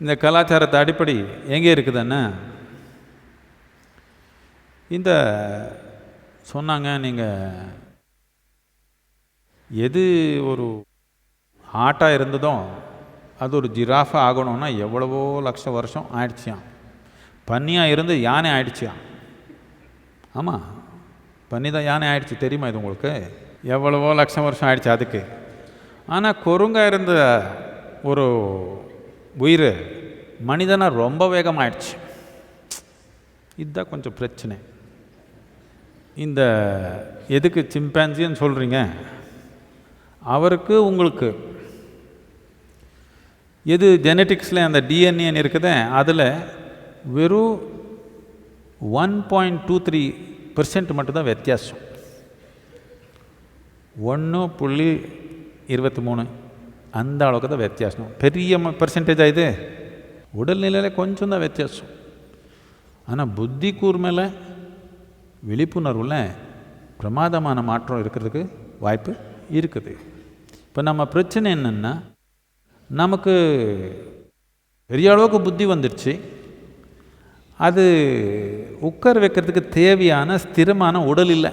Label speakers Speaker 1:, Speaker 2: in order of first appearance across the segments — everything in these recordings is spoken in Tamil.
Speaker 1: இந்த கலாச்சாரத்தை அடிப்படை எங்கே இருக்குதுன்னு? இந்த சொன்னாங்க நீங்கள் எது ஒரு ஆட்டாக இருந்ததோ அது ஒரு ஜிராஃபாக ஆகணும்னா எவ்வளவோ லட்சம் வருஷம் ஆயிடுச்சியாம். பன்னியாக இருந்து யானை ஆயிடுச்சியாம். ஆமாம் பன்னி தான் யானை ஆயிடுச்சு தெரியுமா இது உங்களுக்கு? எவ்வளவோ லட்சம் வருஷம் ஆயிடுச்சு அதுக்கு. ஆனால் குறுங்கா இருந்த ஒரு உயிர். மனிதனை ரொம்ப வேகமாகிடுச்சு இதுதான் கொஞ்சம் பிரச்சனை. இந்த எதுக்கு சிம்பான்சின்னு சொல்கிறீங்க அவருக்கு உங்களுக்கு எது ஜெனட்டிக்ஸில் அந்த டிஎன்ஏன்னு இருக்குதே அதில் வெறும் one point two three percent மட்டும்தான் வித்தியாசம். ஒன்று புள்ளி இருபத்தி மூணு அந்த அளவுக்கு தான் வித்தியாசம். பெரிய பெர்சன்டேஜ் இது? உடல்நிலையில் கொஞ்சம் தான் வித்தியாசம். ஆனால் புத்தி கூர்மையில் விழிப்புணர்வில் பிரமாதமான மாற்றம் இருக்கிறதுக்கு வாய்ப்பு இருக்குது. இப்போ நம்ம பிரச்சனை என்னென்னா நமக்கு பெரிய அளவுக்கு புத்தி வந்துடுச்சு அது உட்கார வைக்கிறதுக்கு தேவையான ஸ்திரமான உடல் இல்லை.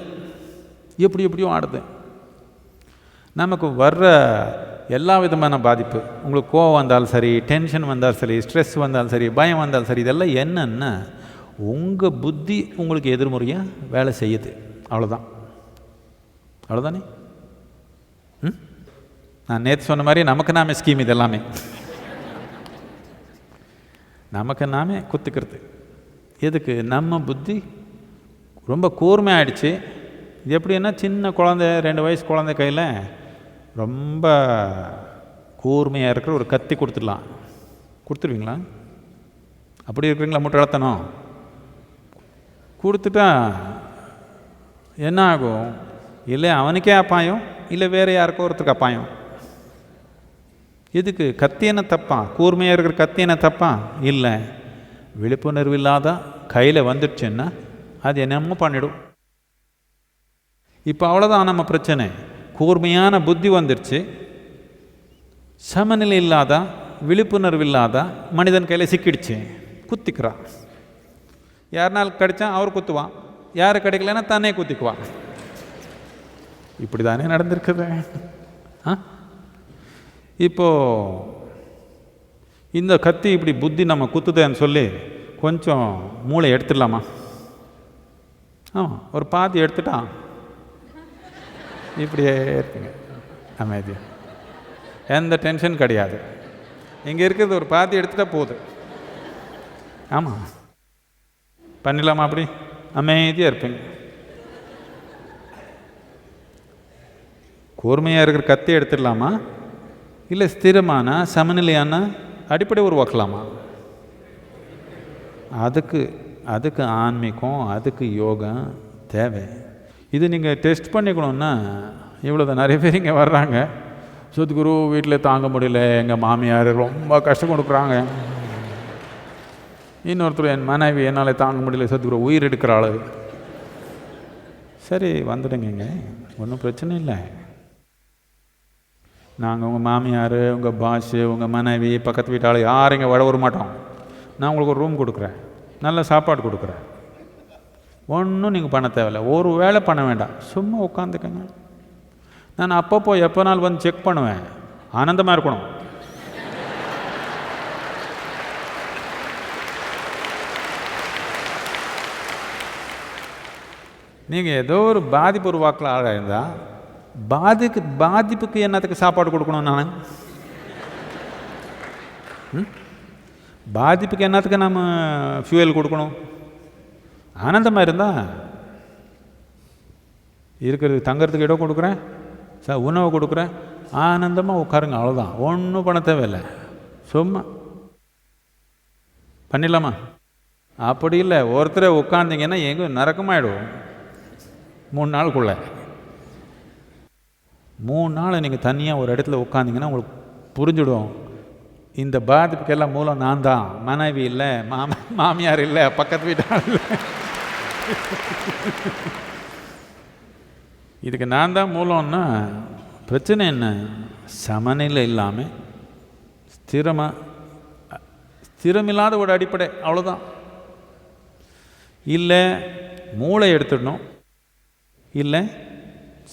Speaker 1: எப்படி எப்படியும் ஆடுது. நமக்கு வர்ற எல்லா விதமான பாதிப்பு. உங்களுக்கு கோவம் வந்தாலும் சரி டென்ஷன் வந்தாலும் சரி ஸ்ட்ரெஸ் வந்தாலும் சரி பயம் வந்தாலும் சரி இதெல்லாம் என்னென்னா உங்கள் புத்தி உங்களுக்கு எதிர்முறையாக வேலை செய்யுது. அவ்வளோதான் அவ்வளோதானே ம்? நான் நேற்று சொன்ன மாதிரி நமக்கு நாமே ஸ்கீம் இது எல்லாமே நமக்கு நாமே குத்துக்கிறது. எதுக்கு? நம்ம புத்தி ரொம்ப கூர்மையாயிடுச்சு. இது எப்படின்னா சின்ன குழந்தை ரெண்டு வயசு குழந்தை கையில் ரொம்ப கூர்மையாக இருக்கிற ஒரு கத்தி கொடுத்துடலாம். கொடுத்துருவீங்களா? அப்படி இருக்கிறீங்களா முட்டாளத்தனம் கொடுத்துட்டா என்ன ஆகும் இல்லை அவனுக்கே அப்பாயம் இல்லை வேறு யாருக்கோ ஒருத்தருக்கு அப்பாயம் எதுக்கு? கத்தி என்ன தப்பா? கூர்மையாக இருக்கிற கத்தி என்ன தப்பா? இல்லை. விழிப்புணர்வு இல்லாத? கையில் வந்துடுச்சுன்னா அது என்னமோ பண்ணிடும். இப்போ அவ்வளோதான் நம்ம பிரச்சனை. கூர்மையான புத்தி வந்துடுச்சு சமநிலை இல்லாத விழிப்புணர்வு இல்லாத மனிதன் கையில் சிக்கிடுச்சு. குத்திக்கிறான் யாருனால் கடித்தான் அவர் குத்துவான். யார் கிடைக்கலன்னா தானே குத்திக்குவான். இப்படி தானே நடந்திருக்குது. ஆ? இப்போ இந்த கத்தி இப்படி புத்தி நம்ம குத்துதேன்னு சொல்லி கொஞ்சம் மூளை எடுத்துடலாமா? ஆமாம் ஒரு பாதி எடுத்துட்டான். இப்படியே இருக்குங்க. அமைதியாக எந்த டென்ஷன் கிடையாது. இங்கே இருக்கிறது ஒரு பாதி எடுத்துட்டா போகுது ஆமாம் பண்ணிடலாமா அப்படி? அமைதியாக இருப்பீங்க. கூர்மையாக இருக்கிற கத்தி எடுத்துடலாமா? இல்லை ஸ்திரமான சமநிலையான அடிப்படை உருவாக்கலாமா? அதுக்கு அதுக்கு ஆன்மீகம் அதுக்கு யோகா தேவை. இது நீங்கள் டெஸ்ட் பண்ணிக்கணுன்னா இவ்வளோ நிறைய பேர் இங்கே வர்றாங்க. சத்குரு வீட்டில் தாங்க முடியல. எங்கள் மாமியார் ரொம்ப கஷ்டம் கொடுக்குறாங்க. இன்னொருத்தர் என் மனைவி என்னால் தாங்க முடியல. சத்குரு உயிர் எடுக்கிற ஆள். சரி வந்துடுங்க ஒன்றும் பிரச்சனை இல்லை. நாங்கள் உங்கள் மாமியார் உங்கள் பாஷு உங்கள் மனைவி பக்கத்து வீட்டாள் யாரும் இங்கே வர வர மாட்டோம். நான் உங்களுக்கு ஒரு ரூம் கொடுக்குறேன். நல்ல சாப்பாடு கொடுக்குறேன். ஒன்றும் நீங்கள் பண்ண தேவையில்ல. ஒரு வேலை பண்ண வேண்டாம். சும்மா உட்காந்துக்கங்க. நான் அப்பப்போ எப்போ நாள் வந்து செக் பண்ணுவேன். ஆனந்தமாக இருக்கணும். நீங்கள் ஏதோ ஒரு பாதிப்பு உருவாக்கல ஆளாக இருந்தால் பாதிக்கு பாதிப்புக்கு என்னத்துக்கு சாப்பாடு கொடுக்கணும் நான்? ம்? பாதிப்புக்கு என்னத்துக்கு நம்ம ஃபியூயல் கொடுக்கணும்? ஆனந்தமாக இருந்தால் இருக்கிறது தங்கிறதுக்கு இடம் கொடுக்குறேன். ச உணவு கொடுக்குறேன். ஆனந்தமாக உட்காருங்க அவ்வளோதான் ஒன்றும் பண்ண தேவையில்லை. சும்மா. பண்ணிடலாமா? அப்படி இல்லை. ஒருத்தரை உட்காந்திங்கன்னா எங்கே நரக்கமாயிடும். மூணு நாளுக்குள்ளே. மூணு நாள் நீங்கள் தனியாக ஒரு இடத்துல உட்காந்திங்கன்னா உங்களுக்கு புரிஞ்சுடும். இந்த பாதிப்புக்கெல்லாம் மூலம் நான் தான். மனைவி இல்லை மாம மாமியார் இல்லை பக்கத்து வீட்டார் இல்லை. இதுக்கு நான் தான் மூலம்னா பிரச்சனை என்ன? சமநிலை இல்லாமல் ஸ்திரமாக ஸ்திரமில்லாத ஒரு அடிப்படை அவ்வளோதான் இல்லை மூளை எடுத்துடணும். இல்லை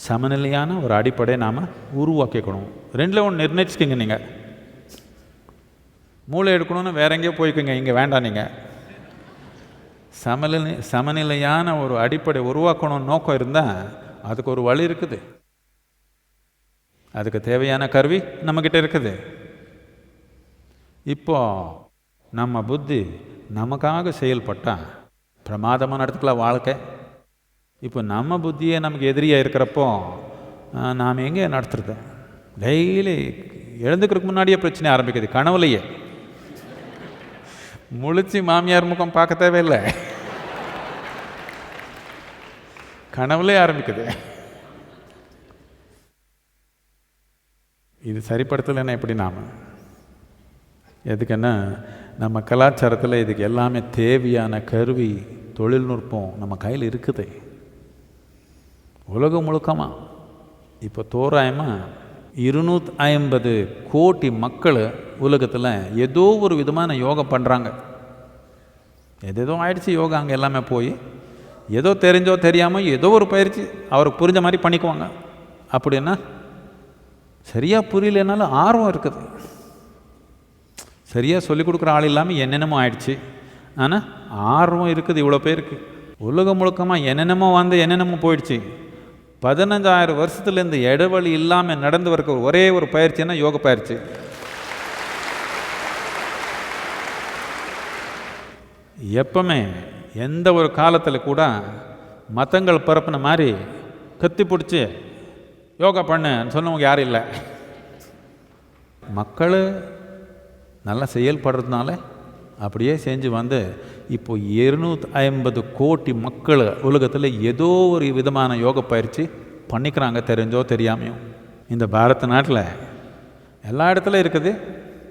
Speaker 1: சமநிலையான ஒரு அடிப்படை நாம் உருவாக்கிக்கணும். ரெண்டில் ஒன்று நிர்ணயிச்சுக்கோங்க நீங்கள் மூளை எடுக்கணும்னு வேற எங்கேயோ போய்க்குங்க இங்கே வேண்டாம் நீங்கள் சமநிலை சமநிலையான ஒரு அடிப்படை உருவாக்கணும்னு நோக்கம் இருந்தால் அதுக்கு ஒரு வழி இருக்குது. அதுக்கு தேவையான கருவி நம்மக்கிட்ட இருக்குது. இப்போ நம்ம புத்தி நமக்காக செயல்பட்டால் பிரமாதமாக நடத்துக்கலாம் வாழ்க்கை. இப்போ நம்ம புத்தியே நமக்கு எதிரியாக இருக்கிறப்போ நாம் எங்கே நடத்துறது? டெய்லி எழுந்துக்கிறதுக்கு முன்னாடியே பிரச்சனை ஆரம்பிக்குது கனவுலையே. முழிச்சு மாமியார் முகம் பார்க்க தேவையில்லை. கனவுலே ஆரம்பிக்குது. இது சரிப்படுத்தலைன்னா எப்படி நாம்? எதுக்குன்னா நம்ம கலாச்சாரத்தில் இதுக்கு எல்லாமே தேவையான கருவி தொழில்நுட்பம் நம்ம கையில் இருக்குது. உலகம் முழுக்கமாக இப்போ தோராயமாக இருநூத் ஐம்பது கோடி மக்கள் உலகத்தில் ஏதோ ஒரு விதமான யோகா பண்ணுறாங்க எதேதோ ஆயிடுச்சு யோகா அங்கே எல்லாமே போய் ஏதோ தெரிஞ்சோ தெரியாமல் ஏதோ ஒரு பயிற்சி அவருக்கு புரிஞ்ச மாதிரி பண்ணிக்குவாங்க. அப்படின்னா சரியாக புரியலனாலும் ஆர்வம் இருக்குது. சரியாக சொல்லிக் கொடுக்குற ஆள் இல்லாமல் என்னென்னமோ ஆயிடுச்சு. ஆனால் ஆர்வம் இருக்குது இவ்வளோ பேருக்கு. உலகம் முழுக்கமாக என்னென்னமோ வந்து என்னென்னமோ போயிடுச்சு. பதினஞ்சாயிரம் வருஷத்துலேருந்து இடைவெளி இல்லாமல் நடந்து வரக்க ஒரே ஒரு பயிற்சின்னா யோக பயிற்சி. எப்பவுமே எந்த ஒரு காலத்தில் கூட மதங்கள் பரப்புன மாதிரி கத்தி பிடிச்சி யோகா பண்ணுன்னு சொன்னவங்க யாரும் இல்லை. மக்கள் நல்லா செயல்படுறதுனால அப்படியே செஞ்சு வந்து இப்போ இருநூத்தி ஐம்பது கோடி மக்கள் உலகத்தில் ஏதோ ஒரு விதமான யோக பயிற்சி பண்ணிக்கிறாங்க தெரிஞ்சோ தெரியாமையும் இந்த பாரத நாட்டில் எல்லா இடத்துல இருக்குது.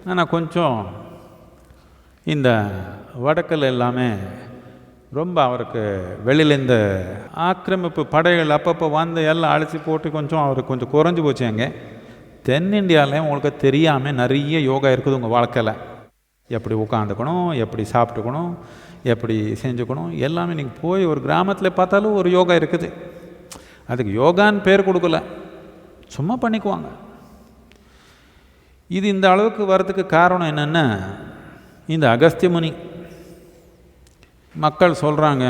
Speaker 1: ஆனால் கொஞ்சம் இந்த வடக்கில் எல்லாமே ரொம்ப அவருக்கு வெளியில் இந்த ஆக்கிரமிப்பு படைகள் அப்பப்போ வந்து எல்லாம் அழைச்சி போட்டு கொஞ்சம் அவருக்கு கொஞ்சம் குறைஞ்சி போச்சு அங்கே. தென்னிந்தியாவிலையும் உங்களுக்கு தெரியாமல் நிறைய யோகா இருக்குது உங்கள் வாழ்க்கையில். எப்படி உட்காந்துக்கணும் எப்படி சாப்பிட்டுக்கணும் எப்படி செஞ்சுக்கணும் எல்லாமே நீங்கள் போய் ஒரு கிராமத்தில் பார்த்தாலும் ஒரு யோகா இருக்குது. அதுக்கு யோகான்னு பேர் கொடுக்கல. சும்மா பண்ணிக்குவாங்க. இது இந்த அளவுக்கு வரதுக்கு காரணம் என்னென்னா இந்த அகஸ்திய முனி. மக்கள் சொல்கிறாங்க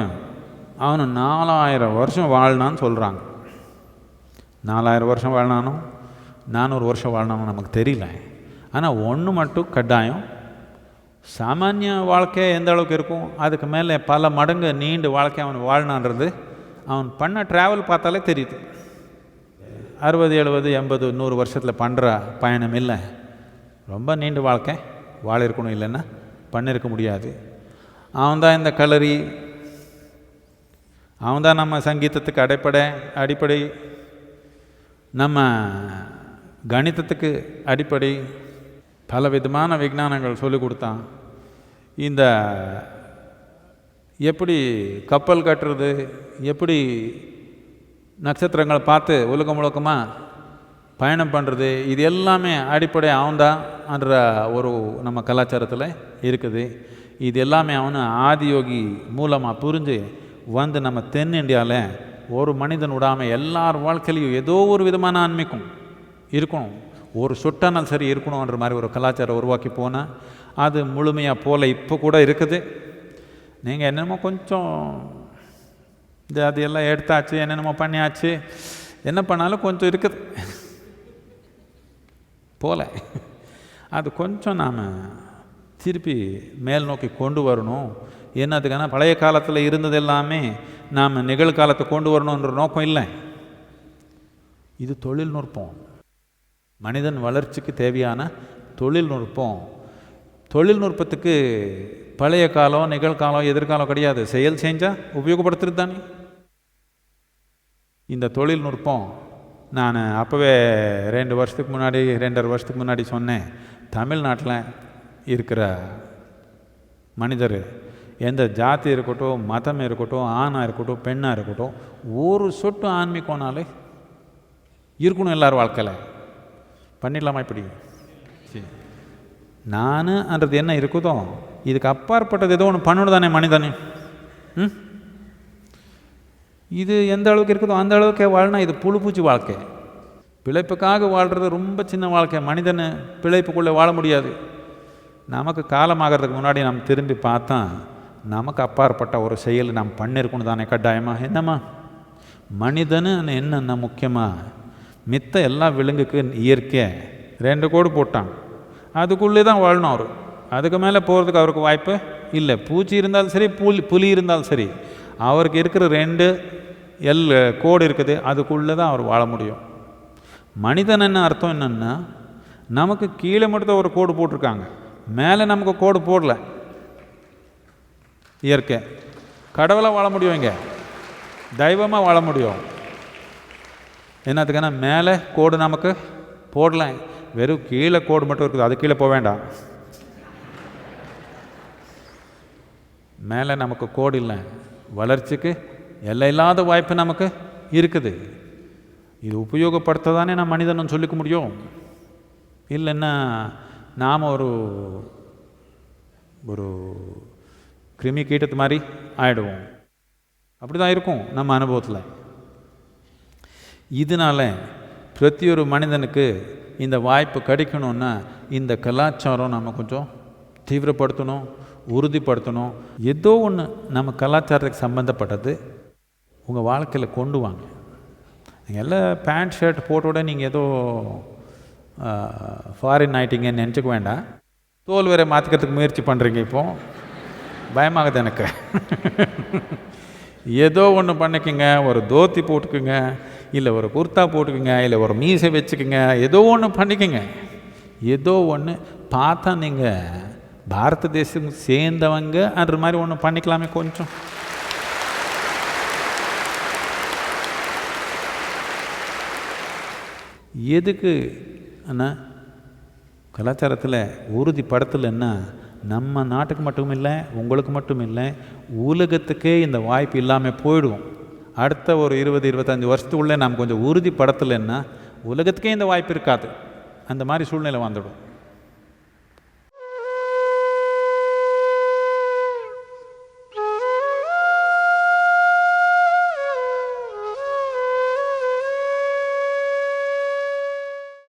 Speaker 1: அவனு நாலாயிரம் வருஷம் வாழ்னான்னு சொல்கிறாங்க நாலாயிரம் வருஷம் வாழ்னானோ நானூறு வருஷம் வாழ்னானோ நமக்கு தெரியல. ஆனால் ஒன்று மட்டும் கட்டாயம் சாமானிய வாழ்க்கை எந்த அளவுக்கு இருக்கும்? அதுக்கு மேலே பல மடங்கு நீண்டு வாழ்க்கை அவன் வாழ்னான்றது. அவன் பண்ண ட்ராவல் பார்த்தாலே தெரியுது. அறுபது எழுபது எண்பது நூறு வருஷத்தில் பண்ணுற பயணம் இல்லை. ரொம்ப நீண்டு வாழ்க்கை. வாழிருக்கணும் இல்லைன்னா பண்ணியிருக்க முடியாது. அவன் தான் இந்த கலரி. அவன் தான் நம்ம சங்கீதத்துக்கு அடிப்படை அடிப்படை. நம்ம கணிதத்துக்கு அடிப்படை. பல விதமான விஞ்ஞானங்கள் சொல்லிக் கொடுத்தான். இந்த எப்படி கப்பல் கட்டுறது எப்படி நட்சத்திரங்களை பார்த்து உலகம் முழுக்கமாக பயணம் பண்ணுறது இது எல்லாமே அடிப்படை அவன்தான்ற ஒரு நம்ம கலாச்சாரத்தில் இருக்குது. இது எல்லாமே அவனு ஆதியோகி மூலமாக புரிஞ்சு வந்து நம்ம தென் இந்தியாவில் ஒரு மனிதன் விடாமல் எல்லார் வாழ்க்கையிலையும் ஏதோ ஒரு விதமான ஆன்மீகம் இருக்கணும். ஒரு சொட்டானால் சரி இருக்கணுன்ற மாதிரி ஒரு கலாச்சாரம் உருவாக்கி போனால் அது முழுமையாக போல இப்போ கூட இருக்குது. நீங்கள் என்னென்னமோ கொஞ்சம் இந்த அது எல்லாம் எடுத்தாச்சு என்னென்னமோ பண்ணியாச்சு. என்ன பண்ணாலும் கொஞ்சம் இருக்குது. போல. அது கொஞ்சம் நாம் திருப்பி மேல் நோக்கி கொண்டு வரணும். என்னதுக்கான பழைய காலத்தில் இருந்தது எல்லாமே நாம் நிகழ்காலத்தை கொண்டு வரணுன்ற நோக்கம் இல்லை. இது தொழில்நுட்பம். மனிதன் வளர்ச்சிக்கு தேவையான தொழில்நுட்பம். தொழில்நுட்பத்துக்கு பழைய காலம் நிகழ்காலம் எதிர்காலம் கிடையாது. செயல் செஞ்சால் உபயோகப்படுத்துறது தானே. இந்த தொழில்நுட்பம் நான் அப்போவே ரெண்டு வருஷத்துக்கு முன்னாடி ரெண்டரை வருஷத்துக்கு முன்னாடி சொன்னேன். தமிழ்நாட்டில் இருக்கிற மனிதர் எந்த ஜாதி இருக்கட்டும் மதம் இருக்கட்டும் ஆணாக இருக்கட்டும் பெண்ணாக இருக்கட்டும் ஒரு சொட்டு ஆன்மீகம்னாலே இருக்கணும் எல்லார் வாழ்க்கையில். பண்ணிடலாமா இப்படி? சரி. நானுன்றது என்ன இருக்குதோ இதுக்கு அப்பாற்பட்டது ஏதோ ஒன்று பண்ணணும் தானே மனிதனே? ம்? இது எந்த அளவுக்கு இருக்குதோ அந்த அளவுக்கு வாழனா இது புழு பூச்சி வாழ்க்கை. பிழைப்புக்காக வாழ்கிறது ரொம்ப சின்ன வாழ்க்கை. மனிதன் பிழைப்புக்குள்ளே வாழ முடியாது. நமக்கு காலமாகிறதுக்கு முன்னாடி நம்ம திரும்பி பார்த்தா நமக்கு அப்பாற்பட்ட ஒரு செயல் நாம் பண்ணியிருக்கணும் தானே கட்டாயமாக என்னம்மா? மனிதனு என்னென்ன முக்கியமாக மித்த எல்லா விலங்குக்கு இயற்கை. ரெண்டு கோடு போட்டான். அதுக்குள்ளே தான் வாழணும் அவர். அதுக்கு மேலே போகிறதுக்கு அவருக்கு வாய்ப்பு இல்லை. பூச்சி இருந்தாலும் சரி புலி புலி இருந்தாலும் சரி அவருக்கு இருக்கிற ரெண்டு எல் கோடு இருக்குது அதுக்குள்ளே தான் அவர் வாழ முடியும். மனிதன் என்ன அர்த்தம் என்னென்னா நமக்கு கீழே மட்டும் ஒரு கோடு போட்டிருக்காங்க. மேலே நமக்கு கோடு போடல. இயற்கை. கடவுளாக வாழ முடியும் இங்கே. தெய்வமாக வாழ முடியும். என்னத்துக்குன்னா மேலே கோடு நமக்கு போடலாம். வெறும் கீழே கோடு மட்டும் இருக்குது அது கீழே போக வேண்டாம். மேலே நமக்கு கோடு இல்லை. வளர்ச்சிக்கு எல்லை இல்லாத வாய்ப்பு நமக்கு இருக்குது. இது உபயோகப்படுத்த தானே நான் மனிதனும் சொல்லிக்க முடியும்? இல்லைன்னா நாம் ஒரு ஒரு கிருமி கீட்டத்து மாதிரி ஆயிடுவோம். அப்படி தான் இருக்கும் நம்ம அனுபவத்தில். இதனால் பிரதி ஒரு மனிதனுக்கு இந்த வாய்ப்பு கிடைக்கணும்னா இந்த கலாச்சாரம் நம்ம கொஞ்சம் தீவிரப்படுத்தணும் உறுதிப்படுத்தணும். ஏதோ ஒன்று நம்ம கலாச்சாரத்துக்கு சம்மந்தப்பட்டது உங்கள் வாழ்க்கையில் கொண்டு வாங்க. நீங்கள் எல்லாம் பேண்ட் ஷர்ட் போட்டோட நீங்கள் ஏதோ ஃபாரின் ஆயிட்டீங்கன்னு நினச்சிக்க வேண்டாம். தோல் வேற மாற்றிக்கிறதுக்கு முயற்சி பண்ணுறீங்க இப்போது பயமாகுது எனக்கு. ஏதோ ஒன்று பண்ணிக்கோங்க ஒரு தோத்தி போட்டுக்குங்க இல்லை ஒரு குர்த்தா போட்டுக்குங்க இல்லை ஒரு மீசை வச்சுக்குங்க ஏதோ ஒன்று பண்ணிக்கோங்க. ஏதோ ஒன்று பார்த்தா நீங்கள் பாரத தேசம் சேர்ந்தவங்க சேர்ந்தவங்கன்ற மாதிரி ஒன்று பண்ணிக்கலாமே கொஞ்சம். எதுக்கு அண்ணா கலாச்சாரத்தில் உறுதிப்படுத்தலைன்னா நம்ம நாட்டுக்கு மட்டும் இல்லை உங்களுக்கு மட்டும் இல்லை உலகத்துக்கே இந்த வாய்ப்பு இல்லாமல் போயிடுவோம். அடுத்த ஒரு இருபது இருபத்தஞ்சி வருஷத்துக்குள்ளே நாம் கொஞ்சம் உறுதிப்படுத்தலைன்னா உலகத்துக்கே இந்த வாய்ப்பு இருக்காது. அந்த மாதிரி சூழ்நிலை வந்துடும்.